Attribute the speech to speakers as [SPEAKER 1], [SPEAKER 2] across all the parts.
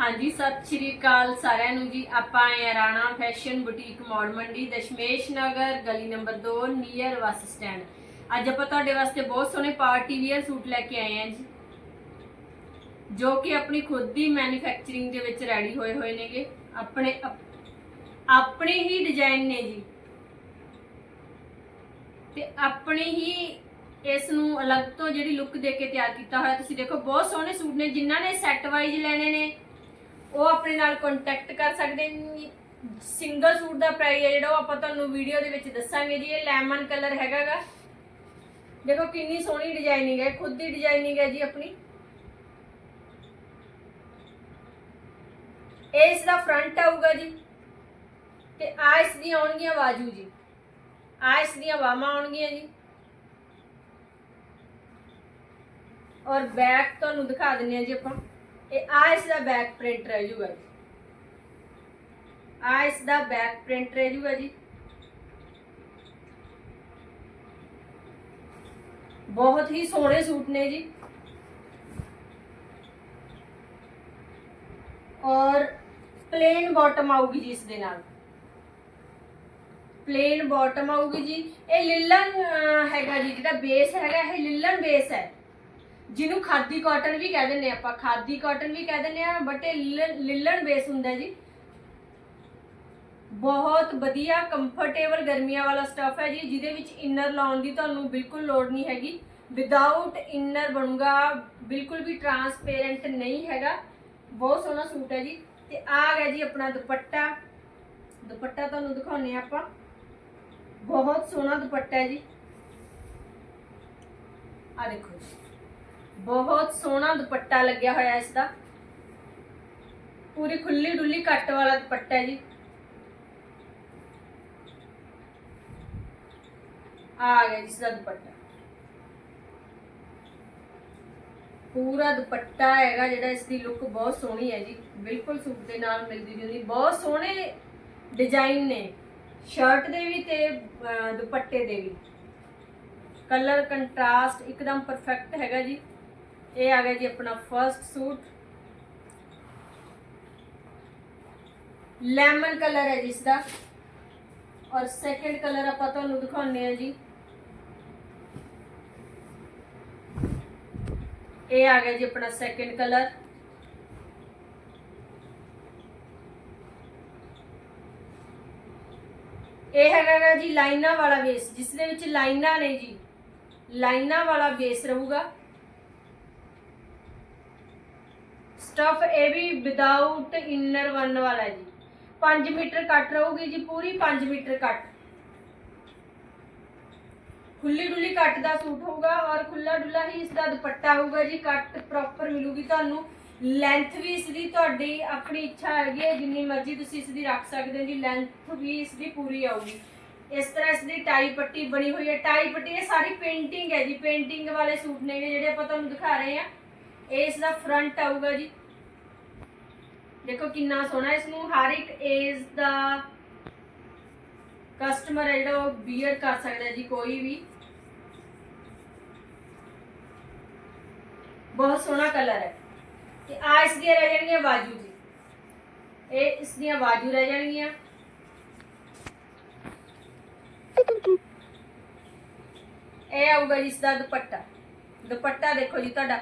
[SPEAKER 1] ਹਾਂਜੀ, ਸਤਿ ਸ਼੍ਰੀ ਅਕਾਲ ਸਾਰਿਆਂ ਨੂੰ ਜੀ। ਆਪਾਂ ਆਏ ਆ ਰਾਣਾ ਫੈਸ਼ਨ ਬੁਟੀਕ ਮੌੜ ਮੰਡੀ, ਦਸ਼ਮੇਸ਼ ਨਗਰ, ਗਲੀ ਨੰਬਰ 2 ਨੀਅਰ ਬੱਸ ਸਟੈਂਡ। ਅੱਜ ਆਪਾਂ ਤੁਹਾਡੇ ਵਾਸਤੇ ਬਹੁਤ ਸੋਹਣੇ ਪਾਰਟੀ ਵੀਅਰ ਸੂਟ ਲੈ ਕੇ ਆਏ ਆ ਜੀ। ਜੋ ਕਿ ਆਪਣੀ ਖੁਦ ਦੀ ਮੈਨੂਫੈਕਚਰਿੰਗ ਦੇ ਵਿੱਚ ਰੈਡੀ ਹੋਏ ਹੋਏ ਨੇਗੇ। ਆਪਣੇ ਆਪਣੇ ਹੀ ਡਿਜ਼ਾਈਨ ਨੇ ਜੀ। ਤੇ ਆਪਣੇ ਹੀ ਇਸ ਨੂੰ ਅਲੱਗ ਤੋਂ ਜਿਹੜੀ ਲੁੱਕ ਦੇ ਕੇ ਤਿਆਰ ਕੀਤਾ ਹੋਇਆ, ਤੁਸੀਂ ਦੇਖੋ, ਬਹੁਤ ਸੋਹਣੇ ਸੂਟ ਨੇ। ਜਿਨ੍ਹਾਂ ਨੇ ਸੈੱਟ ਵਾਈਜ਼ ਲੈਣੇ ਨੇ ਉਹ ਆਪਣੇ ਨਾਲ ਕੰਟੈਕਟ ਕਰ ਸਕਦੇ ਨੇ। ਸਿੰਗਲ ਸੂਟ ਦਾ ਪ੍ਰਾਈਸ ਹੈ ਜਿਹੜਾ, ਉਹ ਆਪਾਂ ਤੁਹਾਨੂੰ ਵੀਡੀਓ ਦੇ ਵਿੱਚ ਦੱਸਾਂਗੇ ਜੀ। ਇਹ ਲੈਮਨ ਕਲਰ ਹੈਗਾਗਾ। ਦੇਖੋ ਕਿੰਨੀ ਸੋਹਣੀ ਡਿਜ਼ਾਈਨਿੰਗ ਹੈ। ਖੁਦ ਦੀ ਡਿਜ਼ਾਈਨਿੰਗ ਹੈ ਜੀ ਆਪਣੀ। ਇਹ ਇਸ ਦਾ ਫਰੰਟ ਆਊਗਾ ਜੀ। ਤੇ ਆ ਇਸ ਦੀਆਂ ਆਉਣਗੀਆਂ ਬਾਜੂ ਜੀ। ਆ ਇਸ ਦੀਆਂ ਬਾਹਾਂ ਆਉਣਗੀਆਂ ਜੀ। ਔਰ ਬੈਕ ਤੁਹਾਨੂੰ ਦਿਖਾ ਦਿੰਨੇ ਆ ਜੀ ਆਪਾਂ। ਇਹ ਆ ਇਸ ਦਾ ਬੈਕ ਪ੍ਰਿੰਟ ਰਹਿ ਜੂਗਾ ਆ ਇਸ ਦਾ ਬੈਕ ਪ੍ਰਿੰਟ ਰਹਿ ਜੂਗਾ ਜੀ ਬਹੁਤ ਹੀ ਸੋਹਣੇ ਸੂਟ ਨੇ ਜੀ। ਔਰ ਪਲੇਨ ਬਾਟਮ ਆਊਗੀ ਜੀ ਇਸ ਦੇ ਨਾਲ। ਪਲੇਨ ਬਾਟਮ ਆਊਗੀ ਜੀ। ਇਹ ਲਿਲਨ ਹੈਗਾ ਜੀ, ਜਿਹੜਾ ਬੇਸ ਹੈਗਾ, ਇਹ ਲਿਲਨ ਬੇਸ ਹੈ। ਜਿਹਨੂੰ ਖਾਦੀ ਕਾਟਨ ਵੀ ਕਹਿ ਦਿੰਦੇ ਆਪਾਂ, ਖਾਦੀ ਕਾਟਨ ਵੀ ਕਹਿ ਦਿੰਦੇ ਆ, ਬਟ ਇਹ ਲਿਲਨ- ਬੇਸ ਹੁੰਦਾ ਜੀ। ਬਹੁਤ ਵਧੀਆ ਕੰਫਰਟੇਬਲ ਗਰਮੀਆਂ ਵਾਲਾ ਸਟਫ ਹੈ ਜੀ, ਜਿਹਦੇ ਵਿੱਚ ਇਨਰ ਲਾਉਣ ਦੀ ਤੁਹਾਨੂੰ ਬਿਲਕੁਲ ਲੋੜ ਨਹੀਂ ਹੈਗੀ। ਵਿਦਆਊਟ ਇਨਰ ਬਣੂਗਾ, ਬਿਲਕੁਲ ਵੀ ਟਰਾਂਸਪੇਰੈਂਟ ਨਹੀਂ ਹੈਗਾ। ਬਹੁਤ ਸੋਹਣਾ ਸੂਟ ਹੈ ਜੀ। ਤੇ ਆ ਗਿਆ ਜੀ ਆਪਣਾ ਦੁਪੱਟਾ। ਦੁਪੱਟਾ ਤੁਹਾਨੂੰ ਦਿਖਾਉਨੇ ਆ ਆਪਾਂ। ਬਹੁਤ ਸੋਹਣਾ ਦੁਪੱਟਾ ਹੈ ਜੀ। ਆ ਦੇਖੋ ਜੀ। ਬਹੁਤ ਸੋਹਣਾ ਦੁਪੱਟਾ ਲੱਗਿਆ ਹੋਇਆ ਇਸ ਦਾ ਪੂਰੀ ਖੁੱਲੀ ਡੁੱਲੀ ਕੱਟ ਵਾਲਾ ਦੁਪੱਟਾ ਹੈ ਜੀ। ਆ ਗਿਆ ਜਿਸ ਦਾ ਦੁਪੱਟਾ। ਪੂਰਾ ਦੁਪੱਟਾ ਹੈਗਾ ਜਿਹੜਾ ਇਸ ਦੀ ਲੁੱਕ ਬਹੁਤ ਸੋਹਣੀ ਹੈ ਜੀ। ਬਿਲਕੁਲ ਸੂਟ ਦੇ ਨਾਲ ਮਿਲਦੀ ਜੁਲਦੀ ਬਹੁਤ ਸੋਹਣੇ ਡਿਜ਼ਾਈਨ ਨੇ। ਸ਼ਰਟ ਦੇ ਵੀ ਤੇ ਦੁਪੱਟੇ ਦੇ ਵੀ। ਕਲਰ ਕੰਟਰਾਸਟ ਇੱਕਦਮ ਪਰਫੈਕਟ ਹੈਗਾ ਜੀ। ਇਹ ਆ ਗਿਆ ਜੀ ਆਪਣਾ ਫਰਸਟ ਸੂਟ। ਲੈਮਨ ਕਲਰ ਹੈ ਜਿਸ ਦਾ ਔਰ ਸੈਕੰਡ ਕਲਰ ਆਪਾਂ ਤੁਹਾਨੂੰ ਦਿਖਾਉਂਦੇ ਆ ਜੀ। ਇਹ ਆ ਗਿਆ ਜੀ ਆਪਣਾ ਸੈਕੰਡ ਕਲਰ ਇਹ ਹੈਗਾ ਗਾ ਜੀ ਲਾਈਨਾਂ ਵਾਲਾ ਬੇਸ ਜਿਸ ਦੇ ਵਿੱਚ ਲਾਈਨਾਂ ਨੇ ਜੀ। ਲਾਈਨਾਂ ਵਾਲਾ ਬੇਸ ਰਹੂਗਾ। ਸਟਫ ਇਹ ਵੀ ਵਿਦਆਊਟ ਇਨਰ ਵਨ ਵਾਲਾ ਹੈ ਜੀ। 5 ਮੀਟਰ ਕੱਟ ਰਹੂਗੀ ਜੀ, ਪੂਰੀ 5 ਮੀਟਰ ਕੱਟ। ਖੁੱਲੀ ਡੁੱਲੀ ਕੱਟ ਦਾ ਸੂਟ ਹੋਊਗਾ ਔਰ ਖੁੱਲਾ ਡੁੱਲਾ ਹੀ ਇਸ ਦਾ ਦੁਪੱਟਾ ਹੋਊਗਾ ਜੀ, ਕੱਟ ਪ੍ਰੋਪਰ ਮਿਲੂਗੀ ਤੁਹਾਨੂੰ। ਲੈਂਥ ਵੀ ਇਸ ਦੀ ਤੁਹਾਡੀ ਆਪਣੀ ਇੱਛਾ ਹੈਗੀ ਹੈ, ਜਿੰਨੀ ਮਰਜ਼ੀ ਤੁਸੀਂ ਇਸ ਦੀ ਰੱਖ ਸਕਦੇ ਹੋ ਜੀ ਲੈਂਥ ਵੀ ਇਸ ਦੀ ਪੂਰੀ ਆਊਗੀ। ਇਸ ਤਰ੍ਹਾਂ ਇਸ ਦੀ ਟਾਈ ਪੱਟੀ ਬਣੀ ਹੋਈ ਹੈ। ਟਾਈ ਪੱਟੀ ਇਹ ਸਾਰੀ ਪੇਂਟਿੰਗ ਹੈ ਜੀ ਪੇਂਟਿੰਗ ਵਾਲੇ ਸੂਟ ਨੇਗੇ ਜਿਹੜੇ ਆਪਾਂ ਤੁਹਾਨੂੰ ਦਿਖਾ ਰਹੇ ਹਾਂ। ਇਹ ਇਸ ਦਾ ਫਰੰਟ ਆਊਗਾ ਜੀ। ਦੇਖੋ ਕਿੰਨਾ ਸੋਹਣਾ ਇਸ ਨੂੰ ਹਰ ਇੱਕ ਏਜ ਦਾ ਕਸਟਮਰ ਹੈ ਜਿਹੜਾ ਉਹ ਬੀਅਰ ਕਰ ਸਕਦਾ ਜੀ, ਕੋਈ ਵੀ। ਬਹੁਤ ਸੋਹਣਾ ਕਲਰ ਹੈ। ਤੇ ਆ ਇਸ ਦੀਆਂ ਰਹਿ ਜਾਣਗੀਆਂ ਬਾਜੂ ਜੀ। ਇਹ ਇਸ ਦੀਆਂ ਬਾਜੂ ਰਹਿ ਜਾਣਗੀਆਂ। ਇਹ ਆਊਗਾ ਜੀ ਇਸ ਦਾ ਦੁਪੱਟਾ। ਦੁਪੱਟਾ ਦੇਖੋ ਜੀ, ਤੁਹਾਡਾ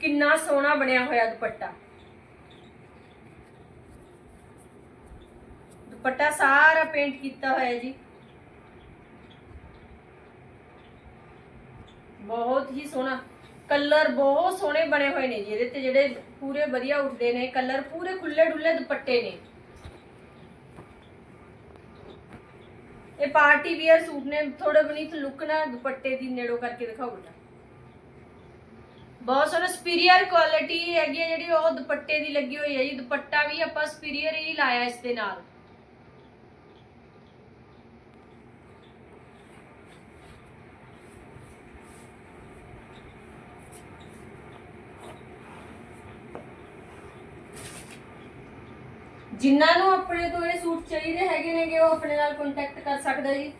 [SPEAKER 1] ਕਿੰਨਾ ਸੋਹਣਾ ਬਣਿਆ ਹੋਇਆ ਦੁਪੱਟਾ। ਦੁਪੱਟਾ ਸਾਰਾ ਪੇਂਟ ਕੀਤਾ ਹੋਇਆ ਜੀ। ਬਹੁਤ ਹੀ ਸੋਹਣਾ। ਕਲਰ ਬਹੁਤ ਸੋਹਣੇ ਬਣੇ ਹੋਏ ਨੇ ਜੀ ਇਹਦੇ ਤੇ, ਜਿਹੜੇ ਪੂਰੇ ਵਧੀਆ ਉੱਠਦੇ ਨੇ, ਕਲਰ ਪੂਰੇ ਖੁੱਲੇ ਡੁੱਲੇ ਦੁਪੱਟੇ ਨੇ। ਇਹ ਪਾਰਟੀ ਵੀਅਰ ਸੂਟ ਨੇ ਥੋੜੇ ਬਨੀਤ ਲੁੱਕ ਨਾ ਦੁਪੱਟੇ ਦੀ ਨੇੜੋ ਕਰਕੇ ਦਿਖਾਓ ਬੇਟਾ। ਬਹੁਤ ਸੋਹਣਾ ਸੁਪੀਰੀਅਰ ਕੁਆਲਿਟੀ ਹੈਗੀ ਹੈ ਜਿਹੜੀ, ਉਹ ਦੁਪੱਟੇ ਦੀ ਲੱਗੀ ਹੋਈ ਹੈ ਜੀ। ਦੁਪੱਟਾ ਵੀ ਆਪਾਂ ਸੁਪੀਰੀਅਰ ਹੀ ਲਾਇਆ ਇਸ ਦੇ ਨਾਲ। ਜਿਨ੍ਹਾਂ ਨੂੰ ਆਪਣੇ ਤੋਂ ਇਹ ਸੂਟ ਚਾਹੀਦੇ ਹੈਗੇ ਨੇਗੇ ਉਹ ਆਪਣੇ ਨਾਲ ਕੰਟੈਕਟ ਕਰ ਸਕਦਾ ਜੀ।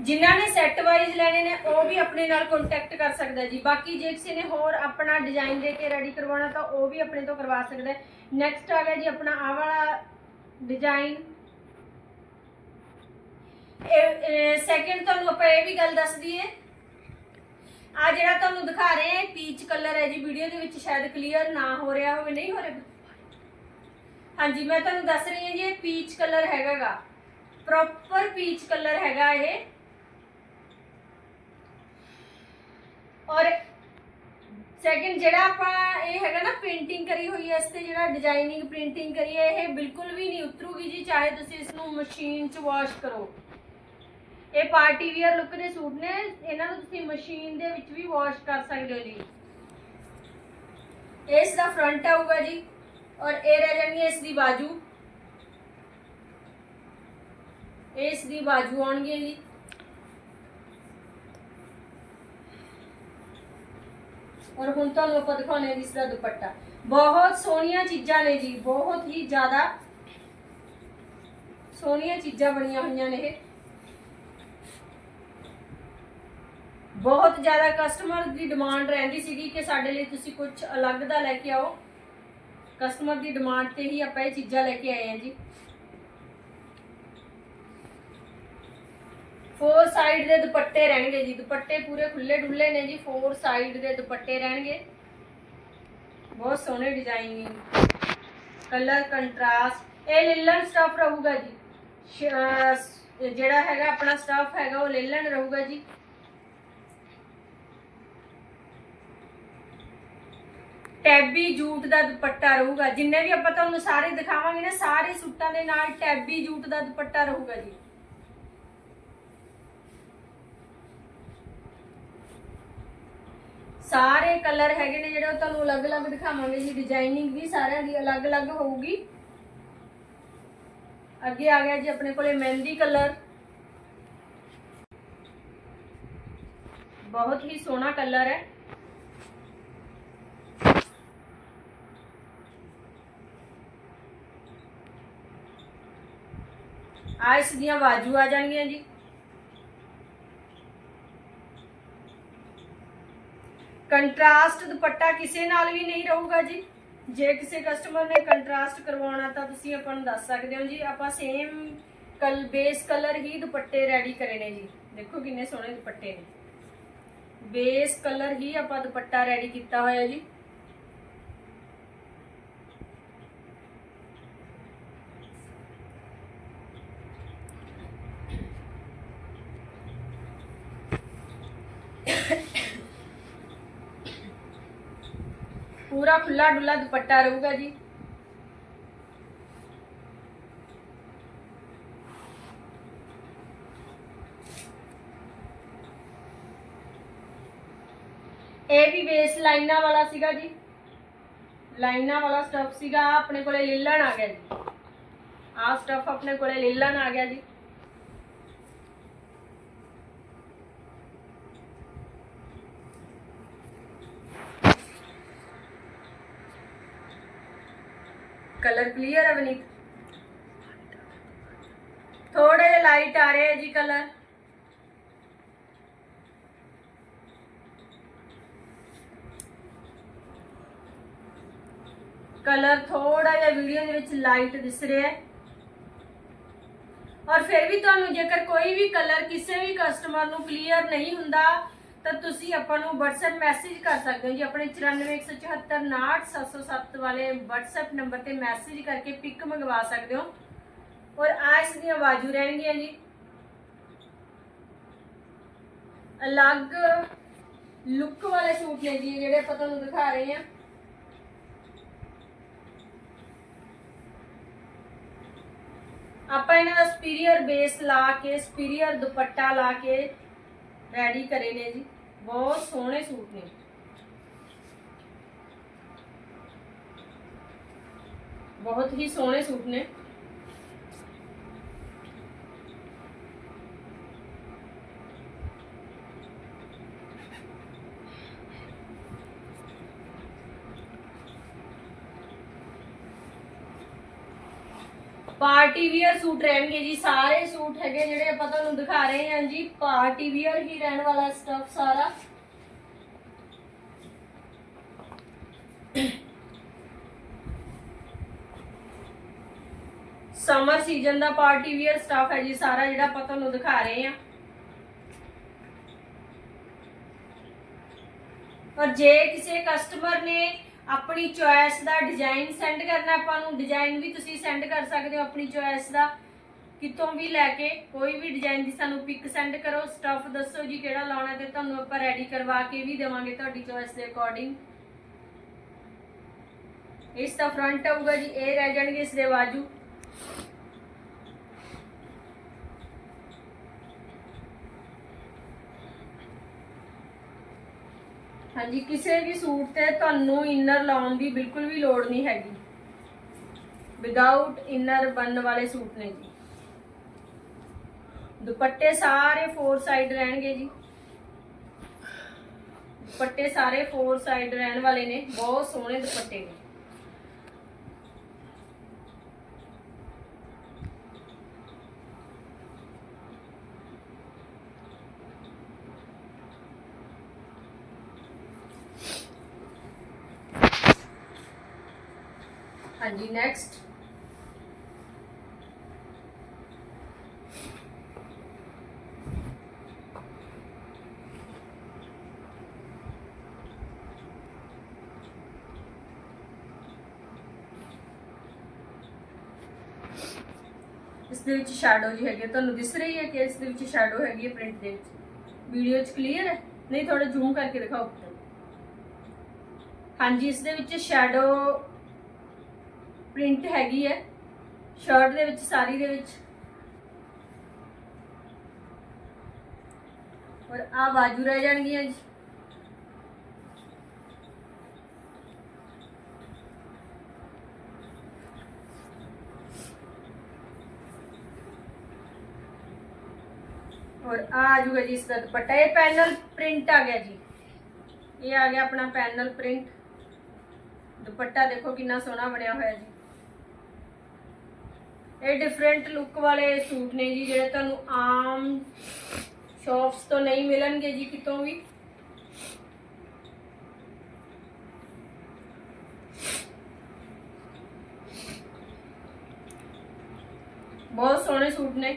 [SPEAKER 1] ਜਿਨ੍ਹਾਂ ਨੇ ਸੈੱਟ ਵਾਈਜ਼ ਲੈਣੇ ਨੇ, ਉਹ ਵੀ ਆਪਣੇ ਨਾਲ ਕੰਟੈਕਟ ਕਰ ਸਕਦਾ ਜੀ। ਬਾਕੀ ਜੇ ਕਿਸੇ ਨੇ ਹੋਰ ਆਪਣਾ ਡਿਜ਼ਾਈਨ ਦੇ ਕੇ ਰੈਡੀ ਕਰਵਾਉਣਾ, ਤਾਂ ਉਹ ਵੀ ਆਪਣੇ ਤੋਂ ਕਰਵਾ ਸਕਦਾ। ਨੈਕਸਟ ਆ ਗਿਆ ਜੀ ਆਪਣਾ ਆ ਵਾਲਾ ਡਿਜ਼ਾਈਨ ਸੈਕਿੰਡ ਤੁਹਾਨੂੰ ਆਪਾਂ ਇਹ ਵੀ ਗੱਲ ਦੱਸ ਦਈਏ। ਆ ਜਿਹੜਾ ਤੁਹਾਨੂੰ ਦਿਖਾ ਰਹੇ ਹਾਂ ਪੀਚ ਕਲਰ ਹੈ ਜੀ ਵੀਡੀਓ ਦੇ ਵਿੱਚ ਸ਼ਾਇਦ ਕਲੀਅਰ ਨਾ ਹੋ ਰਿਹਾ ਹੋਵੇ, ਨਹੀਂ ਹੋ ਰਿਹਾ? ਹਾਂਜੀ, ਮੈਂ ਤੁਹਾਨੂੰ ਦੱਸ ਰਹੀ ਹਾਂ ਜੀ, ਇਹ ਪੀਚ ਕਲਰ ਹੈਗਾਗਾ। ਪ੍ਰੋਪਰ ਪੀਚ ਕਲਰ ਹੈਗਾ ਇਹ। ਔਰ ਸੈਕਿੰਡ ਜਿਹੜਾ ਆਪਾਂ ਇਹ ਹੈਗਾ ਨਾ ਪੇਂਟਿੰਗ ਕਰੀ ਹੋਈ ਹੈ, ਇਸ ਤੇ ਜਿਹੜਾ ਡਿਜ਼ਾਈਨਿੰਗ ਪ੍ਰਿੰਟਿੰਗ ਕਰੀ ਹੈ, ਇਹ ਬਿਲਕੁਲ ਵੀ ਨਹੀਂ ਉਤਰੂਗੀ ਜੀ, ਚਾਹੇ ਤੁਸੀਂ ਇਸ ਨੂੰ ਮਸ਼ੀਨ 'ਚ ਵਾਸ਼ ਕਰੋ। ਇਹ ਪਾਰਟੀ ਵੀਅਰ ਲੁੱਕ ਦੇ ਸੂਟ ਨੇ, ਇਹਨਾਂ ਨੂੰ ਤੁਸੀਂ ਮਸ਼ੀਨ ਦੇ ਵਿੱਚ ਵੀ ਵਾਸ਼ ਕਰ ਸਕਦੇ ਹੋ ਜੀ। ਇਸ ਦਾ ਫਰੰਟ ਆਊਗਾ ਜੀ ਔਰ ਇਹ ਰਹਿ ਜਾਣੀ ਇਸ ਦੀ ਬਾਜੂ। ਇਸ ਦੀ ਬਾਜੂ ਆਉਣਗੇ ਜੀ। ਔਰ ਹੁਣ ਤੁਹਾਨੂੰ ਆਪਾਂ ਦਿਖਾਉਣੇ ਹਾਂ ਜੀ ਇਸ ਦਾ ਦੁਪੱਟਾ। ਬਹੁਤ ਸੋਹਣੀਆਂ ਚੀਜ਼ਾਂ ਨੇ ਜੀ, ਬਹੁਤ ਹੀ ਜ਼ਿਆਦਾ ਸੋਹਣੀਆਂ ਚੀਜ਼ਾਂ ਬਣੀਆਂ ਹੋਈਆਂ ਨੇ ਇਹ। ਬਹੁਤ ਜ਼ਿਆਦਾ ਕਸਟਮਰ ਦੀ ਡਿਮਾਂਡ ਰਹਿੰਦੀ ਸੀਗੀ ਕਿ ਸਾਡੇ ਲਈ ਤੁਸੀਂ ਕੁਝ ਅਲੱਗ ਦਾ ਲੈ ਕੇ ਆਓ। ਕਸਟਮਰ ਦੀ ਡਿਮਾਂਡ ਤੇ ਹੀ ਆਪਾਂ ਇਹ ਚੀਜ਼ਾਂ ਲੈ ਕੇ ਆਏ ਹਾਂ ਜੀ। ਫੋਰ ਸਾਈਡ ਦੇ ਦੁਪੱਟੇ ਰਹਿਣਗੇ ਜੀ। ਦੁਪੱਟੇ ਪੂਰੇ ਖੁੱਲੇ ਡੁੱਲੇ ਨੇ ਜੀ। ਫੋਰ ਸਾਈਡ ਦੇ ਦੁਪੱਟੇ ਰਹਿਣਗੇ। ਬਹੁਤ ਸੋਹਣੇ ਡਿਜ਼ਾਈਨ ਕਲਰ ਕੰਟਰਾਸਟ ਇਹ ਲਿਲਨ ਸਟਫ ਰਹੂਗਾ ਜੀ। ਜਿਹੜਾ ਹੈਗਾ ਆਪਣਾ ਸਟਫ ਹੈਗਾ, ਉਹ ਲਿਲਨ ਰਹੂਗਾ ਜੀ। ਟੈਬੀ ਜੂਟ ਦਾ ਦੁਪੱਟਾ ਰਹੂਗਾ। ਜਿੰਨੇ ਵੀ ਆਪਾਂ ਤੁਹਾਨੂੰ ਸਾਰੇ ਦਿਖਾਵਾਂਗੇ ਨਾ, ਸਾਰੇ ਸੂਟਾਂ ਦੇ ਨਾਲ ਟੈਬੀ ਜੂਟ ਦਾ ਦੁਪੱਟਾ ਰਹੂਗਾ ਜੀ। ਸਾਰੇ ਕਲਰ ਹੈਗੇ ਨੇ ਜਿਹੜੇ, ਉਹ ਤੁਹਾਨੂੰ ਅਲੱਗ-ਅਲੱਗ ਦਿਖਾਵਾਂਗੇ ਜੀ। ਡਿਜ਼ਾਈਨਿੰਗ ਵੀ ਸਾਰਿਆਂ ਦੀ ਅਲੱਗ-ਅਲੱਗ ਹੋਊਗੀ। ਅੱਗੇ ਆ ਗਿਆ ਜੀ ਆਪਣੇ ਕੋਲੇ ਮਹਿੰਦੀ ਕਲਰ। ਬਹੁਤ ਹੀ ਸੋਹਣਾ ਕਲਰ ਹੈ। ਆ ਇਸ ਦੀਆਂ ਬਾਜੂ ਆ ਜਾਣਗੀਆਂ ਜੀ। ਕੰਟਰਾਸਟ ਦੁਪੱਟਾ ਕਿਸੇ ਨਾਲ ਵੀ ਨਹੀਂ ਰਹੂਗਾ ਜੀ। ਜੇ ਕਿਸੇ ਕਸਟਮਰ ਨੇ ਕੰਟਰਾਸਟ ਕਰਵਾਉਣਾ ਤਾਂ ਤੁਸੀਂ ਆਪਾਂ ਨੂੰ ਦੱਸ ਸਕਦੇ ਹੋ ਜੀ, ਆਪਾਂ ਸੇਮ ਕਲ ਬੇਸ ਕਲਰ ਹੀ ਦੁਪੱਟੇ ਰੈਡੀ ਕਰੇ ਨੇ ਜੀ। ਦੇਖੋ ਕਿੰਨੇ ਸੋਹਣੇ ਦੁਪੱਟੇ ਨੇ। ਬੇਸ ਕਲਰ ਹੀ ਆਪਾਂ ਦੁਪੱਟਾ ਰੈਡੀ ਕੀਤਾ ਹੋਇਆ ਜੀ। ਪੂਰਾ ਖੁੱਲਾ ਡੁੱਲਾ ਦੁਪੱਟਾ ਰਹੂਗਾ ਜੀ। ਇਹ ਵੀ ਬੇਸ ਲਾਈਨਾਂ ਵਾਲਾ ਸੀਗਾ ਜੀ। ਲਾਈਨਾਂ ਵਾਲਾ ਸਟਫ ਸੀਗਾ ਆਪਣੇ ਕੋਲੇ ਲਿਲਣ ਆ ਗਿਆ ਜੀ। ਆਹ ਸਟਫ ਆਪਣੇ ਕੋਲੇ ਲਿਲਣ ਆ ਗਿਆ ਜੀ। ਕਲਰ ਕਲੀਅਰ ਹੈ ਬਨੀਤ ਥੋੜੇ ਜਿਹਾ ਲਾਈਟ ਆ ਰਹੇ ਹੈ ਜੀ ਕਲਰ। ਕਲਰ ਥੋੜਾ ਜਿਹਾ ਵੀਡੀਓ ਦੇ ਵਿੱਚ ਲਾਈਟ ਦਿਸ ਰਿਹਾ ਹੈ। ਔਰ ਫਿਰ ਵੀ ਤੁਹਾਨੂੰ ਜੇਕਰ ਕੋਈ ਵੀ ਕਲਰ ਕਿਸੇ ਵੀ ਕਸਟਮਰ ਨੂੰ ਕਲੀਅਰ ਨਹੀਂ ਹੁੰਦਾ ਤਾਂ ਤੁਸੀਂ ਆਪਾਂ ਨੂੰ WhatsApp ਮੈਸੇਜ ਕਰ ਸਕਦੇ ਹੋ ਜੀ, ਆਪਣੇ 9417498707 ਵਾਲੇ WhatsApp ਨੰਬਰ ਤੇ ਮੈਸੇਜ ਕਰਕੇ ਪਿਕ ਮੰਗਵਾ ਸਕਦੇ ਹੋ। ਔਰ ਆ ਦੀਆਂ ਬਾਜੂ ਰਹਿਣਗੀਆਂ ਜੀ। ਅਲੱਗ ਲੁੱਕ ਵਾਲੇ ਸੂਟ ਨੇ ਜੀ, ਜਿਹੜੇ ਆਪਾਂ ਤੁਹਾਨੂੰ ਦਿਖਾ ਰਹੇ ਹਾਂ। ਆਪਾਂ ਇਹਨਾਂ ਦਾ ਸਪੀਰੀਅਰ ਬੇਸ ਲਾ ਕੇ ਸਪੀਰੀਅਰ ਦੁਪੱਟਾ ਲਾ ਕੇ ਰੈਡੀ ਕਰੇ ਨੇ ਜੀ। ਬਹੁਤ ਸੋਹਣੇ ਸੂਟ ਨੇ। ਬਹੁਤ ਹੀ ਸੋਹਣੇ ਸੂਟ ਨੇ। ਪਾਰਟੀ ਵੀਅਰ ਸੂਟ ਰਹਿਣਗੇ ਜੀ, ਸਾਰੇ ਸੂਟ ਹੈਗੇ ਜਿਹੜੇ ਆਪਾਂ ਤੁਹਾਨੂੰ ਦਿਖਾ ਰਹੇ ਹਾਂ ਜੀ। ਪਾਰਟੀ ਵੀਅਰ ਹੀ ਰਹਿਣ ਵਾਲਾ ਸਟਫ ਸਾਰਾ। ਸਮਰ ਸੀਜ਼ਨ ਦਾ ਪਾਰਟੀ ਵੀਅਰ ਸਟਫ ਹੈ ਜੀ, ਸਾਰਾ ਜਿਹੜਾ ਆਪਾਂ ਤੁਹਾਨੂੰ ਦਿਖਾ ਰਹੇ ਹਾਂ। ਪਰ ਜੇ ਕਿਸੇ ਕਸਟਮਰ ਨੇ ਆਪਣੀ ਚੁਆਇਸ ਦਾ ਡਿਜ਼ਾਈਨ ਸੈਂਡ ਕਰਨਾ, ਆਪਾਂ ਨੂੰ ਡਿਜ਼ਾਈਨ ਵੀ ਤੁਸੀਂ ਸੈਂਡ ਕਰ ਸਕਦੇ ਹੋ ਆਪਣੀ ਚੁਆਇਸ ਦਾ। ਕਿਤੋਂ ਵੀ ਲੈ ਕੇ ਕੋਈ ਵੀ ਡਿਜ਼ਾਈਨ ਦੀ ਸਾਨੂੰ ਪਿਕ ਸੈਂਡ ਕਰੋ ਸਟਫ ਦੱਸੋ ਜੀ ਕਿਹੜਾ ਲਾਉਣਾ ਤੇ ਤੁਹਾਨੂੰ ਆਪਾਂ ਰੈਡੀ ਕਰਵਾ ਕੇ ਵੀ ਦੇਵਾਂਗੇ ਤੁਹਾਡੀ ਚੁਆਇਸ ਦੇ ਅਕੋਰਡਿੰਗ ਇਸ ਦਾ ਫਰੰਟ ਆਊਗਾ ਜੀ, ਇਹ ਰਹਿ ਜਾਣਗੇ ਇਸ ਦੇ ਬਾਜੂ। ਹਾਂਜੀ, ਕਿਸੇ ਵੀ ਸੂਟ ਤੇ ਤੁਹਾਨੂੰ ਇਨਰ ਲਾਉਣ ਦੀ ਬਿਲਕੁਲ ਵੀ ਲੋੜ ਨਹੀਂ ਹੈਗੀ। ਵਿਦਆਊਟ ਇਨਰ ਬਣਨ ਵਾਲੇ ਸੂਟ ਨੇ ਜੀ। ਦੁਪੱਟੇ ਸਾਰੇ ਫੋਰ ਸਾਈਡ ਰਹਿਣਗੇ ਜੀ। ਦੁਪੱਟੇ ਸਾਰੇ ਫੋਰ ਸਾਈਡ ਰਹਿਣ ਵਾਲੇ ਨੇ, ਬਹੁਤ ਸੋਹਣੇ ਦੁਪੱਟੇ ਨੇ। ਹਾਂਜੀ ਨੈਕਸਟ ਇਸ ਦੇ ਵਿੱਚ ਸ਼ੈਡੋ ਜੀ ਹੈਗੇ ਹੈ। ਤੁਹਾਨੂੰ ਦਿਸ ਰਹੀ ਹੈ ਕਿ ਇਸ ਦੇ ਵਿੱਚ ਸ਼ੈਡੋ ਹੈਗੀ ਹੈ ਪ੍ਰਿੰਟ ਦੇ ਵਿੱਚ? ਵੀਡੀਓ 'ਚ ਕਲੀਅਰ ਹੈ? ਨਹੀਂ ਥੋੜਾ ਜ਼ੂਮ ਕਰਕੇ ਦਿਖਾਓ। ਹਾਂਜੀ, ਇਸ ਦੇ ਵਿੱਚ ਸ਼ੈਡੋ ਪ੍ਰਿੰਟ ਹੈਗੀ ਹੈ, ਸ਼ਰਟ ਦੇ ਵਿੱਚ ਸਾਰੀ ਦੇ ਵਿੱਚ। ਔਰ ਆ ਬਾਜੂ ਰਹਿ ਜਾਣਗੀਆਂ ਜੀ। ਔਰ ਆ ਆ ਜਾਊਗਾ ਜੀ ਇਸ ਦਾ ਦੁਪੱਟਾ। ਇਹ ਪੈਨਲ ਪ੍ਰਿੰਟ ਆ ਗਿਆ ਜੀ। ਇਹ ਆ ਗਿਆ ਆਪਣਾ ਪੈਨਲ ਪ੍ਰਿੰਟ। ਦੁਪੱਟਾ ਦੇਖੋ ਕਿੰਨਾ ਸੋਹਣਾ ਬਣਿਆ ਹੋਇਆ ਜੀ। ਇਹ ਡਿਫਰੈਂਟ ਲੁੱਕ ਵਾਲੇ ਸੂਟ ਨੇ ਜੀ, ਜਿਹੜੇ ਤੁਹਾਨੂੰ ਆਮ ਸ਼ਾਪਸ ਤੋਂ ਨਹੀਂ ਮਿਲਣਗੇ ਜੀ ਕਿਤੋਂ ਵੀ। ਬਹੁਤ ਸੋਹਣੇ ਸੂਟ ਨੇ।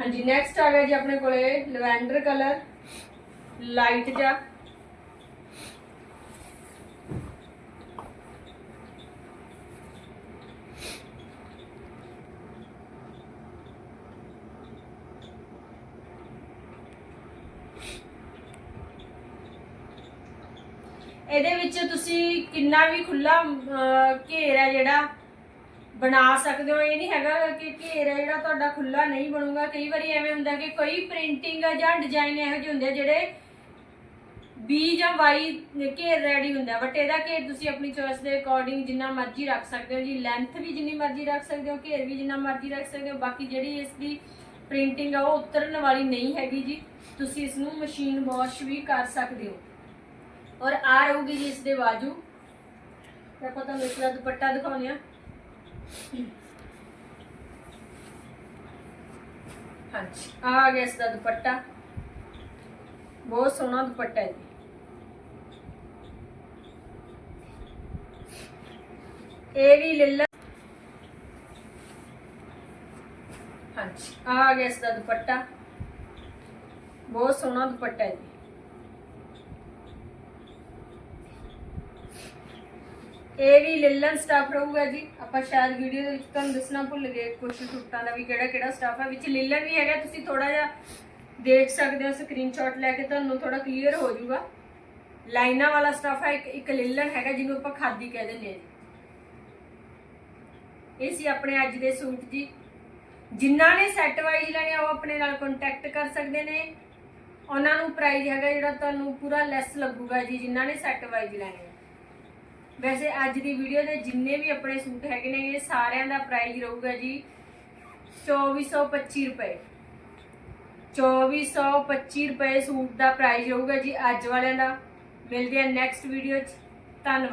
[SPEAKER 1] ਹਾਂਜੀ ਨੈਕਸਟ ਆ ਗਿਆ ਜੀ ਆਪਣੇ ਕੋਲੇ, ਲਵੈਂਡਰ ਕਲਰ ਲਾਈਟ ਜਿਹਾ। ਇਹਦੇ ਵਿੱਚ ਤੁਸੀਂ ਕਿੰਨਾ ਵੀ ਖੁੱਲਾ ਘੇਰ ਹੈ ਜਿਹੜਾ ਬਣਾ ਸਕਦੇ ਹੋ। ਇਹ ਨਹੀਂ ਹੈਗਾ ਕਿ ਘੇਰ ਹੈ ਜਿਹੜਾ ਤੁਹਾਡਾ ਖੁੱਲਾ ਨਹੀਂ ਬਣੂਗਾ। ਕਈ ਵਾਰੀ ਐਵੇਂ ਹੁੰਦਾ ਕਿ ਕੋਈ ਪ੍ਰਿੰਟਿੰਗ ਜਾਂ ਡਿਜ਼ਾਈਨ ਇਹੋ ਜਿਹੇ ਹੁੰਦੇ ਆ ਜਿਹੜੇ ਬੀ ਜਾਂ ਵਾਈ ਘੇਰ ਰੈਡੀ ਹੁੰਦਾ। ਬਟ ਇਹਦਾ ਘੇਰ ਤੁਸੀਂ ਆਪਣੀ ਚੋਇਸ ਦੇ ਅਕੋਰਡਿੰਗ ਜਿੰਨਾ ਮਰਜ਼ੀ ਰੱਖ ਸਕਦੇ ਹੋ ਜੀ। ਲੈਂਥ ਵੀ ਜਿੰਨੀ ਮਰਜ਼ੀ ਰੱਖ ਸਕਦੇ ਹੋ, ਘੇਰ ਵੀ ਜਿੰਨਾ ਮਰਜ਼ੀ ਰੱਖ ਸਕਦੇ ਹੋ। ਬਾਕੀ ਜਿਹੜੀ ਇਸ ਦੀ ਪ੍ਰਿੰਟਿੰਗ ਆ, ਉਹ ਉਤਰਨ ਵਾਲੀ ਨਹੀਂ ਹੈਗੀ ਜੀ। ਤੁਸੀਂ ਇਸ ਨੂੰ ਮਸ਼ੀਨ ਵਾਸ਼ ਵੀ ਕਰ ਸਕਦੇ ਹੋ। ਔਰ ਆ ਰਹੂਗੀ ਜੀ ਇਸ ਦੇ ਬਾਜੂ। ਤੇ ਆਪਾਂ ਤੁਹਾਨੂੰ ਇਸ ਦਾ ਦੁਪੱਟਾ ਦਿਖਾਉਂਦੇ ਆ ਹਾਂਜੀ, ਆ ਗਿਆ ਇਸ ਦਾ ਦੁਪੱਟਾ। ਬਹੁਤ ਸੋਹਣਾ ਦੁਪੱਟਾ ਹੈ ਜੀ। ਇਹ ਵੀ ਲੱਲਾ ਹਾਂਜੀ ਆ ਆ ਗਿਆ ਇਸ ਦਾ ਦੁਪੱਟਾ। ਬਹੁਤ ਸੋਹਣਾ ਦੁਪੱਟਾ ਹੈ ਜੀ। ਇਹ ਵੀ ਲਿਲਨ ਸਟਾਫ ਰਹੂਗਾ ਜੀ। ਆਪਾਂ ਸ਼ਾਇਦ ਵੀਡੀਓ ਦੇ ਵਿੱਚ ਤੁਹਾਨੂੰ ਦੱਸਣਾ ਭੁੱਲ ਗਏ ਕੁਝ ਸੂਟਾਂ ਦਾ ਵੀ ਕਿਹੜਾ ਕਿਹੜਾ ਸਟਾਫ ਹੈ ਵਿੱਚ ਲਿਲਨ ਵੀ ਹੈਗਾ, ਤੁਸੀਂ ਥੋੜਾ ਜਿਹਾ ਦੇਖ ਸਕਦੇ ਹੋ ਸਕਰੀਨਸ਼ਾਟ ਲੈ ਕੇ ਤੁਹਾਨੂੰ ਥੋੜਾ ਕਲੀਅਰ ਹੋ ਜਾਊਗਾ। ਲਾਈਨਾਂ ਵਾਲਾ ਸਟਾਫ ਹੈ ਇੱਕ ਇੱਕ ਲਿਲਨ ਹੈਗਾ, ਜਿਹਨੂੰ ਆਪਾਂ ਖਾਦੀ ਕਹਿ ਦਿੰਦੇ ਆ ਜੀ। ਇਹ ਸੀ ਆਪਣੇ ਅੱਜ ਦੇ ਸੂਟ ਜੀ। ਜਿਨ੍ਹਾਂ ਨੇ ਸੈੱਟ ਵਾਈਜ਼ ਲੈਣੇ ਆ, ਉਹ ਆਪਣੇ ਨਾਲ ਕੰਟੈਕਟ ਕਰ ਸਕਦੇ ਨੇ। ਉਹਨਾਂ ਨੂੰ ਪ੍ਰਾਈਸ ਹੈਗਾ ਜਿਹੜਾ ਤੁਹਾਨੂੰ ਪੂਰਾ ਲੈਸ ਲੱਗੂਗਾ ਜੀ, ਜਿਨ੍ਹਾਂ ਨੇ ਸੈੱਟ ਵਾਈਜ਼ ਲੈਣੇ ਆ। ਵੈਸੇ ਅੱਜ ਦੀ ਵੀਡੀਓ ਦੇ ਜਿੰਨੇ ਵੀ ਆਪਣੇ ਸੂਟ ਹੈਗੇ ਨੇ, ਇਹ ਸਾਰਿਆਂ ਦਾ ਪ੍ਰਾਈਸ ਰਹੂਗਾ ਜੀ 2425 ਰੁਪਏ। 2425 ਰੁਪਏ ਸੂਟ ਦਾ ਪ੍ਰਾਈਸ ਰਹੂਗਾ ਜੀ ਅੱਜ ਵਾਲਿਆਂ ਦਾ। ਮਿਲਦੇ ਹਾਂ ਨੈਕਸਟ ਵੀਡੀਓ 'ਚ। ਧੰਨਵਾਦ।